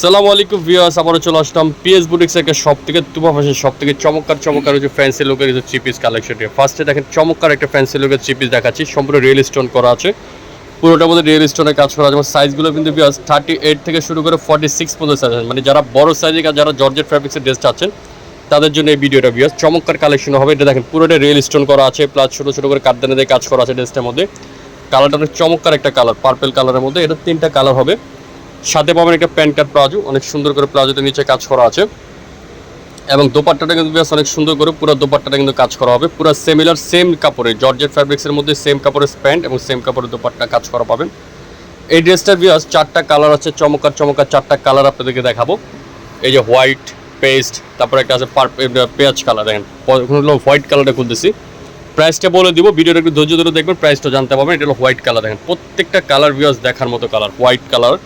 সালামু আলাইকুম ভিউয়ার্স, আবারও চলে আসলাম পিএস বুটিক্স একটা সব থেকে তুবা ভাষার সব থেকে চমৎকার চমৎকার হচ্ছে ফ্যান্সি লুকের কিছু থ্রি পিস কালেকশনটি ফার্স্টে দেখেন চমৎকার একটা ফ্যান্সি লুকের চিপিস দেখাচ্ছি, সম্পূর্ণ রিয়েল স্টোন করা আছে। পুরোটার মধ্যে রিয়েল স্টোনের কাজ করা আছে। এবং সাইজগুলো কিন্তু ভিউয়ার্স থার্টি এইট থেকে শুরু করে ফর্টি সিক্স পর্যন্ত সাইজ আছে। মানে যারা বড় সাইজের যারা জর্জেট ফ্যাব্রিক্সের ড্রেস চাচ্ছেন, তাদের জন্য এই ভিডিওটা ভিউয়ার্স চমৎকার কালেকশন হবে। এটা দেখেন, পুরোটা রিয়েল স্টোন করা আছে প্লাস ছোটো ছোটো করে কাঠদানে দিয়ে কাজ করা আছে ড্রেসটার মধ্যে। কালারটা অনেক চমৎকার একটা কালার পার্পেল কালারের মধ্যে। এটা তিনটা কালার হবে। সাথে পাবেন একটা প্যান্ট কাট প্লাজো, অনেক সুন্দর করে প্লাজোতে নিচে কাজ করা আছে। এবং দোপাট্টাটা কিন্তু বেশ অনেক সুন্দর করে পুরো দোপাট্টাটা কিন্তু কাজ করা হবে। পুরো সিমিলার সেম কাপড়ে জর্জেট ফ্যাব্রিক্সের মধ্যে সেম কাপড়ের প্যান্ট এবং সেম কাপড়ের দোপাট্টা কাজ করা পাবেন। এই ড্রেসটার বিয়াস চারটা কালার আছে চমকার চমৎকার চারটা কালার আপনাদেরকে দেখাবো। এই যে হোয়াইট পেস্ট তারপরে একটা আছে পেঁয়াজ কালার দেখেন হোয়াইট কালারটা খুলতেছি। প্রাইসটা বলে দিব, ভিডিওটা একটু ধৈর্য ধরে দেখবেন প্রাইসটা জানতে পারবেন, এটা হলো হোয়াইট কালার দেখেন, প্রত্যেকটা কালার বিয়াস দেখার মতো কালার হোয়াইট কালার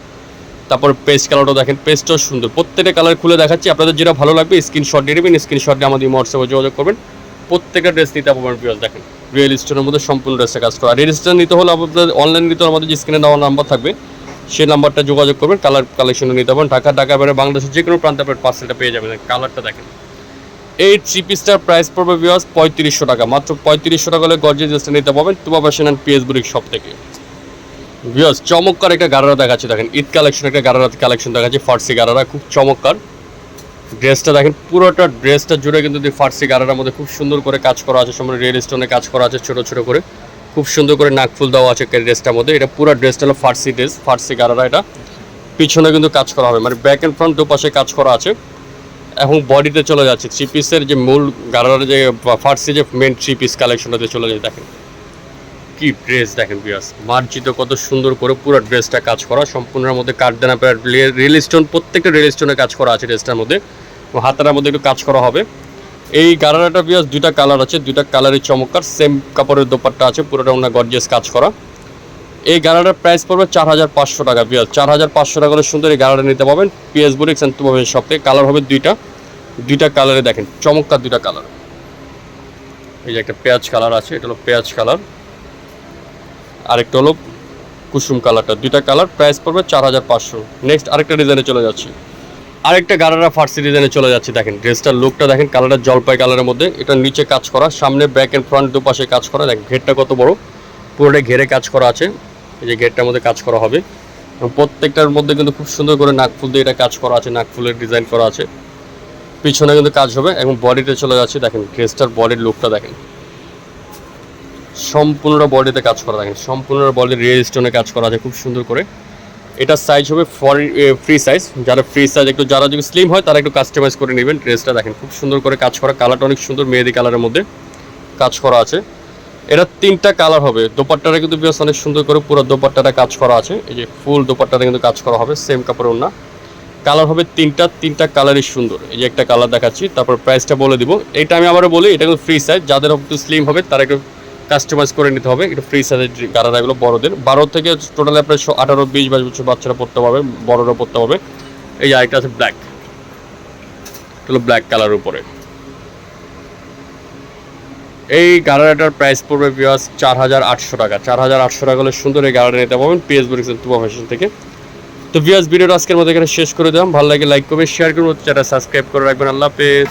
তারপর পেস্ট কালারটাও দেখেন পেস্টটাও সুন্দর। প্রত্যেকটা কালার খুলে দেখাচ্ছি, আপনাদের যেটা ভালো লাগবে স্ক্রিনশট নিয়ে নেবেন স্ক্রিনশট দিয়ে আমাদের হোয়াটসঅ্যাপে যোগাযোগ করবেন। প্রত্যেকটা ড্রেস নিতে পারবেন বিয়াস দেখেন। রিয়েল স্টোনের মধ্যে সম্পূর্ণ ড্রেসে কাজ করা। আর রেজিস্টার নিতে হলে আপনাদের অনলাইন নিতে হলে আমাদের যে স্ক্রিনে দেওয়া নাম্বার থাকবে সেই নাম্বারটা যোগাযোগ করবেন কালার কালেকশন নিতে পারবেন। ঢাকা ঢাকা বাইরে বাংলাদেশের যে কোনো প্রান্তে আপনার পার্সেলটা পেয়ে যাবেন। কালারটা দেখেন। এই থ্রি পিসটার প্রাইস পড়বে বিয়াস পঁয়ত্রিশশো টাকা। মাত্র পঁয়ত্রিশশো টাকা হলে গর্জের ড্রেসটা নিতে পারবেন। তুবা ফ্যাশন অ্যান্ড পিএস বুরিক শপ থেকে। বিয়াস চমৎকার একটা গারারা দেখাচ্ছে, দেখেন, ঈদ কালেকশন একটা গারারা কালেকশন দেখাচ্ছে ফার্সি গারারা, খুব চমৎকার। ড্রেসটা দেখেন, পুরোটা ড্রেসটা জুড়ে কিন্তু ফার্সি গারারার মধ্যে খুব সুন্দর করে কাজ করা আছে সম্পূর্ণ রিয়েল স্টোনে কাজ করা আছে, ছোট ছোট করে। খুব সুন্দর করে নাকফুল দেওয়া আছে ড্রেসটার মধ্যে। এটা পুরো ড্রেসটা হলো ফার্সি ড্রেস ফার্সি গারারা এটা। পিছনে কিন্তু কাজ করা হবে মানে ব্যাক অ্যান্ড ফ্রন্ট দুপাশে কাজ করা আছে। এবং বডিতে চলে যাচ্ছে থ্রি পিসের যে মূল গারার যে ফার্সি যে মেন থ্রি পিস কালেকশনটাতে চলে যায় দেখেন। কি ড্রেস দেখেন বিয়াস মার্জিত কত সুন্দর করে পুরো ড্রেসটা কাজ করা, সম্পূর্ণের মধ্যে কাঠদানা রিয়েল স্টোন প্রত্যেকটা রিয়েল স্টোনে কাজ করা আছে ড্রেসটার মধ্যে। হাতার মধ্যে একটু কাজ করা হবে। এই গারারাটা বিয়াস দুইটা কালার আছে, দুইটা কালারের চমৎকার সেম কাপড়ের দোপাট্টা আছে, পুরোটা ওনার গর্জিয়াস কাজ করা। এই গাড়াটার প্রাইস পড়বে চার হাজার পাঁচশো টাকা পিয়াজ চার হাজার পাঁচশো টাকা সুন্দর এই গাড়াটা নিতে পাবেন। পিএস বুরিক্স অ্যান্ড তুমাবেন সব থেকে। কালার হবে দুইটা। দুইটা কালারে দেখেন, চমৎকার দুইটা কালার এই যে একটা পেঁয়াজ কালার আছে, এটা হলো পেঁয়াজ কালার আরেকটা হলো কুসুম কালারটা। দুইটা কালার প্রাইস পড়বে চার হাজার পাঁচশো। নেক্সট আরেকটা ডিজাইনে চলে যাচ্ছি। আরেকটা গারারা ফার্সি ডিজাইনে চলে যাচ্ছে, দেখেন ড্রেসটার লুকটা দেখেন, কালারটা জলপাই কালারের মধ্যে, এটা নিচে কাজ করা, সামনে ব্যাক অ্যান্ড ফ্রন্ট দুপাশে কাজ করা, দেখেন, ঘেরটা কত বড় পুরোটা ঘেরে কাজ করা আছে, এই যে ঘেরটার মধ্যে কাজ করা হবে। এবং প্রত্যেকটার মধ্যে কিন্তু খুব সুন্দর করে নাকফুল দিয়ে এটা কাজ করা আছে নাকফুলের ডিজাইন করা আছে। পিছনে কিন্তু কাজ হবে, এবং বডিতে চলে যাচ্ছে, দেখেন ড্রেসটার বডির লুকটা দেখেন। সম্পূর্ণ বডিতে কাজ করা দেখেন সম্পূর্ণ বডির রিয়েল স্টোনে কাজ করা আছে, খুব সুন্দর করে। এটা সাইজ হবে ফর ফ্রি সাইজ যারা ফ্রি সাইজ একটু যারা যদি স্লিম হয়, তারা একটু কাস্টমাইজ করে নেবেন ড্রেসটা দেখেন। খুব সুন্দর করে কাজ করা। কালারটা অনেক সুন্দর মেহেদি কালারের মধ্যে কাজ করা আছে। এটা তিনটা কালার হবে। দোপাট্টাটা কিন্তু বেশ অনেক সুন্দর করে পুরো দোপাট্টাটা কাজ করা আছে। এই যে ফুল দোপাট্টাটা কিন্তু কাজ করা হবে সেম কাপড়ের না কালার হবে তিনটা তিনটা কালারই সুন্দর। এই যে একটা কালার দেখাচ্ছি, তারপর প্রাইসটা বলে দিব। এটা আমি আবারও বলি, এটা কিন্তু ফ্রি সাইজ যাদের একটু স্লিম হবে, তারা একটু কাস্টমাইজ করে নিতে হবে। একটু ফ্রি সাইজের কালার এগুলো বড়দের। বারো থেকে টোটাল আপনার আঠারো, বিশ বাইশ বছর বাচ্চারা পড়তে পারবে, বড়রা পড়তে পারবে। এই আরেকটা আছে ব্ল্যাক হলো ব্ল্যাক কালার উপরে। এই গাড়াটার প্রাইস পড়বে বিয়াস চার হাজার আটশো টাকা। চার হাজার আটশো টাকা হলে সুন্দর এই গাড়াটা নিতে পারবেন পিএস বুরিক্স তুবা ফ্যাশন থেকে। তো বিয়াস ভিডিওটা আজকের মধ্যে এখানে শেষ করে দিলাম। ভালো লাগে লাইক করবে শেয়ার করব চ্যানেল সাবস্ক্রাইব করে রাখবেন। আল্লাহ হাফেজ।